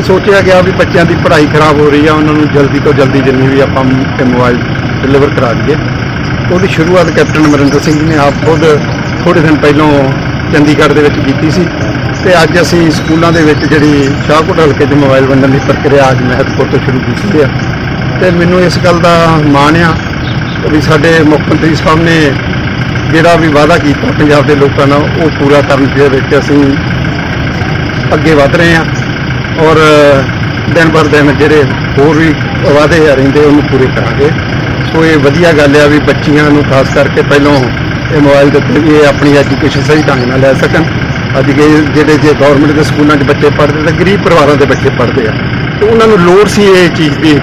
ਇਹ ਸੋਚਿਆ ਗਿਆ ਵੀ ਬੱਚਿਆਂ ਦੀ ਪੜ੍ਹਾਈ ਖਰਾਬ ਹੋ ਰਹੀ ਆ, ਉਹਨਾਂ ਨੂੰ ਜਲਦੀ ਤੋਂ ਜਲਦੀ ਜਿੰਨੀ ਵੀ ਆਪਾਂ ਇਹ ਮੋਬਾਈਲ ਡਿਲੀਵਰ ਕਰਾ ਦਈਏ। ਉਹਦੀ ਸ਼ੁਰੂਆਤ ਕੈਪਟਨ ਅਮਰਿੰਦਰ ਸਿੰਘ ਨੇ ਆਪ ਖੁਦ ਥੋੜੇ ਦਿਨ ਪਹਿਲਾਂ ਚੰਡੀਗੜ੍ਹ ਦੇ ਵਿੱਚ ਕੀਤੀ ਸੀ ਤੇ ਅੱਜ ਅਸੀਂ ਸਕੂਲਾਂ ਦੇ ਵਿੱਚ ਜਿਹੜੀ ਸ਼ਾਹਕੋਟ ਹਲਕੇ 'ਚ ਮੋਬਾਈਲ ਵੰਡਣ ਦੀ ਪ੍ਰਕਿਰਿਆ ਅੱਜ ਮਹਿਤਪੁਰ ਤੋਂ ਸ਼ੁਰੂ ਕੀਤੀ ਆ। ਤੇ ਮੈਨੂੰ ਇਸ ਗੱਲ ਦਾ ਮਾਣ ਆ ਵੀ ਸਾਡੇ ਮੁੱਖ ਮੰਤਰੀ ਸਾਹਿਬ ਨੇ ਜਿਹੜਾ ਵੀ ਵਾਅਦਾ ਕੀਤਾ, ਪੰਜਾਬ ਦੇ ਲੋਕਾਂ ਨਾਲ, ਉਹ ਪੂਰਾ ਕਰਨ ਦੇ ਵਿੱਚ ਅਸੀਂ ਅੱਗੇ ਵਧ ਰਹੇ ਹਾਂ। ਔਰ ਦਿਨ ਬਰ ਦਿਨ ਜਿਹੜੇ ਹੋਰ ਵੀ ਵਾਅਦੇ ਰਹਿੰਦੇ ਉਹਨੂੰ ਪੂਰੇ ਕਰਾਂਗੇ। ਸੋ ਇਹ ਵਧੀਆ ਗੱਲ ਆ ਵੀ ਬੱਚੀਆਂ ਨੂੰ ਖਾਸ ਕਰਕੇ ਪਹਿਲਾਂ ਇਹ ਮੋਬਾਈਲ ਦਿੱਤੇ ਵੀ ਇਹ ਆਪਣੀ ਐਜੂਕੇਸ਼ਨ ਸਹੀ ਢੰਗ ਨਾਲ ਲੈ ਸਕਣ। ਅੱਜ ਕੇ ਜਿਹੜੇ ਜੇ ਗਵਰਨਮੈਂਟ ਦੇ ਸਕੂਲਾਂ 'ਚ ਬੱਚੇ ਪੜ੍ਹਦੇ ਤਾਂ ਗਰੀਬ ਪਰਿਵਾਰਾਂ ਦੇ ਬੱਚੇ ਪੜ੍ਹਦੇ ਆ। ਤੇ ਉਹਨਾਂ ਨੂੰ ਲੋੜ ਸੀ ਇਹ ਚੀਜ਼ ਦੀ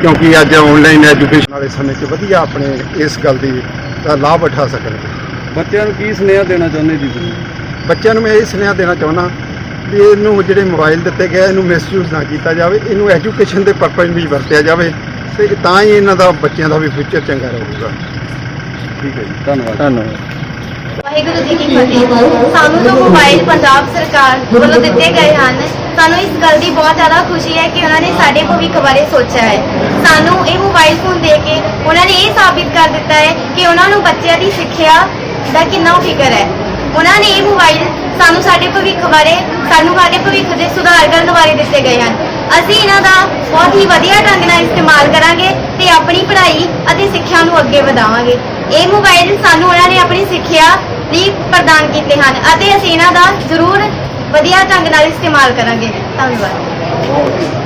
ਕਿਉਂਕਿ ਅੱਜ ਆਨਲਾਈਨ ਐਜੂਕੇਸ਼ਨ ਵਾਲੇ ਸਮੇਂ 'ਚ ਵਧੀਆ ਆਪਣੇ ਇਸ ਗੱਲ ਦੀ ਦਾ ਲਾਭ ਉਠਾ ਸਕਣਗੇ। ਬੱਚਿਆਂ ਨੂੰ ਕੀ ਸੁਨੇਹਾ ਦੇਣਾ ਚਾਹੁੰਦੇ ਜੀ ਤੁਸੀਂ? ਬੱਚਿਆਂ ਨੂੰ ਮੈਂ ਇਹ ਸੁਨੇਹਾ ਦੇਣਾ ਚਾਹੁੰਦਾ ਵੀ ਇਹਨੂੰ ਜਿਹੜੇ ਮੋਬਾਈਲ ਦਿੱਤੇ ਗਏ ਇਹਨੂੰ ਮਿਸਯੂਜ਼ ਨਾ ਕੀਤਾ ਜਾਵੇ, ਇਹਨੂੰ ਐਜੂਕੇਸ਼ਨ ਦੇ ਪਰਪਸ ਲਈ ਵਰਤਿਆ ਜਾਵੇ ਤੇ ਤਾਂ ਹੀ ਇਹਨਾਂ ਦਾ ਬੱਚਿਆਂ ਦਾ ਵੀ ਫਿਊਚਰ ਚੰਗਾ ਰਹੂਗਾ। ਠੀਕ ਹੈ ਜੀ, ਧੰਨਵਾਦ। ਧੰਨਵਾਦ ਵਾਹਿਗੁਰੂ ਜੀ ਕੀ ਫਤਿਹ। ਸਾਨੂੰ ਜੋ ਮੋਬਾਈਲ ਪੰਜਾਬ ਸਰਕਾਰ ਵੱਲੋਂ ਦਿੱਤੇ ਗਏ ਹਨ। ਸਾਨੂੰ ਇਸ ਗੱਲ ਦੀ ਬਹੁਤ ਜ਼ਿਆਦਾ ਖੁਸ਼ੀ ਹੈ ਕਿ ਉਹਨਾਂ ਨੇ ਸਾਡੇ ਭਵਿੱਖ ਬਾਰੇ ਸੋਚਿਆ ਹੈ। ਸਾਨੂੰ ਇਹ ਮੋਬਾਈਲ ਫੋਨ ਦੇ ਕੇ ਉਹਨਾਂ ਨੇ ਇਹ ਸਾਬਿਤ ਕਰ ਦਿੱਤਾ ਹੈ ਕਿ ਉਹਨਾਂ ਨੂੰ ਬੱਚਿਆਂ ਦੀ ਸਿੱਖਿਆ ਦਾ ਕਿੰਨਾ ਫਿਕਰ ਹੈ। ਉਹਨਾਂ ਨੇ ਇਹ ਮੋਬਾਈਲ ਸਾਨੂੰ ਸਾਡੇ ਭਵਿੱਖ ਬਾਰੇ, ਸਾਨੂੰ ਸਾਡੇ ਭਵਿੱਖ ਦੇ ਸੁਧਾਰ ਕਰਨ ਬਾਰੇ ਦਿੱਤੇ ਗਏ ਹਨ। ਅਸੀਂ ਇਹਨਾਂ ਦਾ ਬਹੁਤ ਹੀ ਵਧੀਆ ਢੰਗ ਨਾਲ ਇਸਤੇਮਾਲ ਕਰਾਂਗੇ ਤੇ ਆਪਣੀ ਪੜ੍ਹਾਈ ਅਤੇ ਸਿੱਖਿਆ ਨੂੰ ਅੱਗੇ ਵਧਾਵਾਂਗੇ। ਇਹ ਮੋਬਾਈਲ ਸਾਨੂੰ ਉਹਨਾਂ ਨੇ ਆਪਣੀ ਸਿੱਖਿਆ ਲਈ ਪ੍ਰਦਾਨ ਕੀਤੇ ਹਨ ਅਤੇ ਅਸੀਂ ਇਹਨਾਂ ਦਾ ਜ਼ਰੂਰ ਵਧੀਆ ਢੰਗ ਨਾਲ ਇਸਤੇਮਾਲ ਕਰਾਂਗੇ। ਧੰਨਵਾਦ।